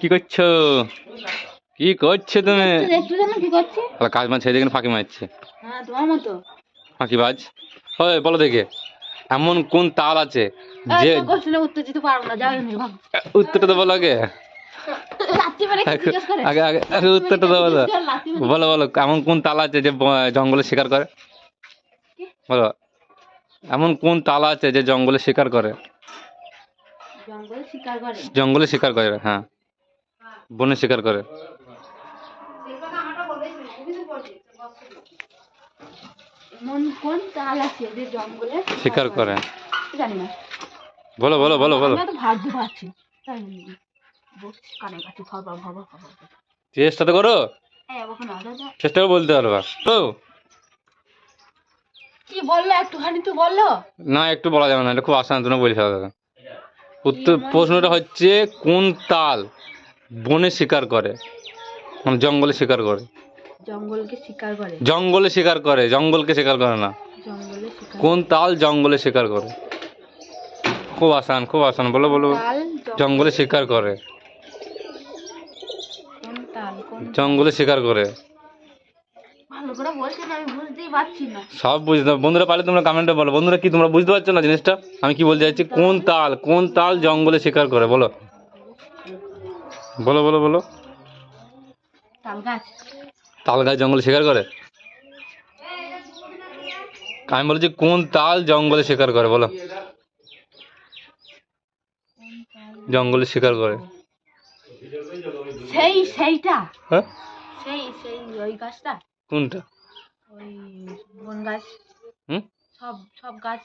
কি করছ? কি করছ তুমি? কাজ মাছ ছেড়ে দেখে ফাঁকি মারছে। হ্যাঁ ফাঁকি বাজ? হয় বলো দেখে। এমন কোন তাল আছে যে উত্তরটা তো বলো আগে আগে আগে উত্তরটা তো। বলো বলো বলো এমন কোন তাল আছে যে জঙ্গলে শিকার করে? বলো। এমন কোন তাল আছে যে জঙ্গলে শিকার করে? জঙ্গলে শিকার করে। জঙ্গলে শিকার করে হ্যাঁ। বনে শিকার করে। শিকার করে। বলো বলো বলো বলো। চেষ্টা তো করো। এই চেষ্টা করে বলতে পারবা। তো কি বলল? একটুখানি তো বলল। না একটু বলা যাবে না এটা খুব আসান তুমি উত্তর প্রশ্নটা হচ্ছে কোন তাল? বনে শিকার করে। মানে জঙ্গলে শিকার করে। জঙ্গলকে শিকার করে? জঙ্গলে শিকার করে জঙ্গলকে শিকার করে না। জঙ্গলে শিকার কোন তাল জঙ্গলে শিকার করে? খুব আসান খুব আসান বলো বলো। তাল জঙ্গলে শিকার করে। কোন তাল কোন জঙ্গলে শিকার করে। ভালো করে বলছেন আমি বুঝতেই পারছি না। সব বুঝতে বন্ধুরা পারলে তোমরা কমেন্টে বলো। বন্ধুরা কি তোমরা বুঝতে পারছ না জিনিসটা? আমি কি বলতে চাইছি? কোন তাল কোন তাল জঙ্গলে শিকার করে? বলো। বলো বলো বলো। তাল গাছ জঙ্গলে শিকার করে? আমি বলছি কোন তাল জঙ্গলে শিকার করে বলো। জঙ্গলে শিকার করে। সেই সেইটা। হ্যাঁ? সেই সেই ওই গাছটা। কোনটা? ওই বন গাছ। হুম? সব সব গাছ।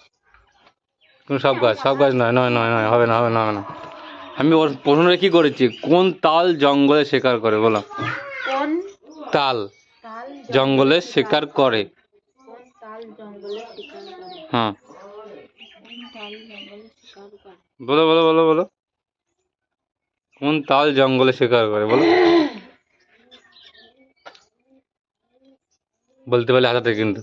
কোন সব গাছ সব গাছ নয় নয় নয় নয় হবে না হবে না হবে না। আমি ওর প্রশ্নটা কি করেছি? কোন তাল জঙ্গলে শিকার করে? বলো। কোন তাল জঙ্গলে শিকার করে। হ্যাঁ। বলো বলো বলো বলো। কোন তাল জঙ্গলে শিকার করে? বলো। বলতে পারলে টাকা কিন্তু।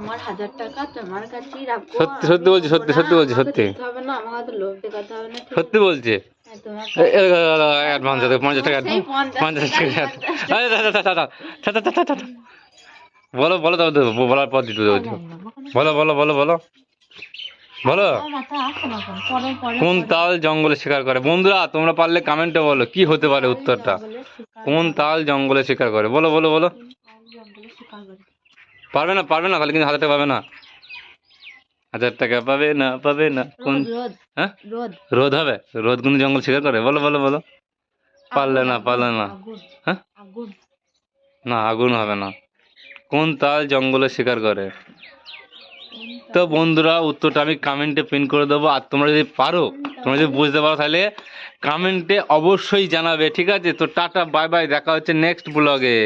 তোমার হাজার টাকা তোমার কাছেই রাখব। সত্যি সত্যি বলছি সত্যি সত্যি বলছি সত্যি। হবে না আমাকে তো লোভ দেখাতে হবে না সত্যি বলছে। বলো বলার পর দিতে বলো বলো বলো বলো। বলো। আমার কোন তাল জঙ্গলে শিকার করে। বন্ধুরা তোমরা পারলে কমেন্টে বলো কি হতে পারে উত্তরটা? কোন তাল জঙ্গলে শিকার করে। বলো বলো বলো তাল জঙ্গলে শিকার করে পারবে না পারবে না তাহলে কিন্তু হাজার টাকা পাবে না। হাজার টাকা পাবে না পাবে না। কোন হ্যাঁ? রোদ। হবে? রোদ কিন্তু জঙ্গল শিকার করে। বলো বলো বলো। পারলে না পারলে না। হ্যাঁ? আগুন। না আগুন হবে না। কোন তাল জঙ্গলে শিকার করে? তো বন্ধুরা উত্তরটা আমি কমেন্টে পিন করে দেবো। আর তোমরা যদি পারো তোমরা যদি বুঝতে পারো তাহলে কমেন্টে অবশ্যই জানাবে ঠিক আছে? তো টাটা বাই বাই দেখা হচ্ছে নেক্সট ব্লগে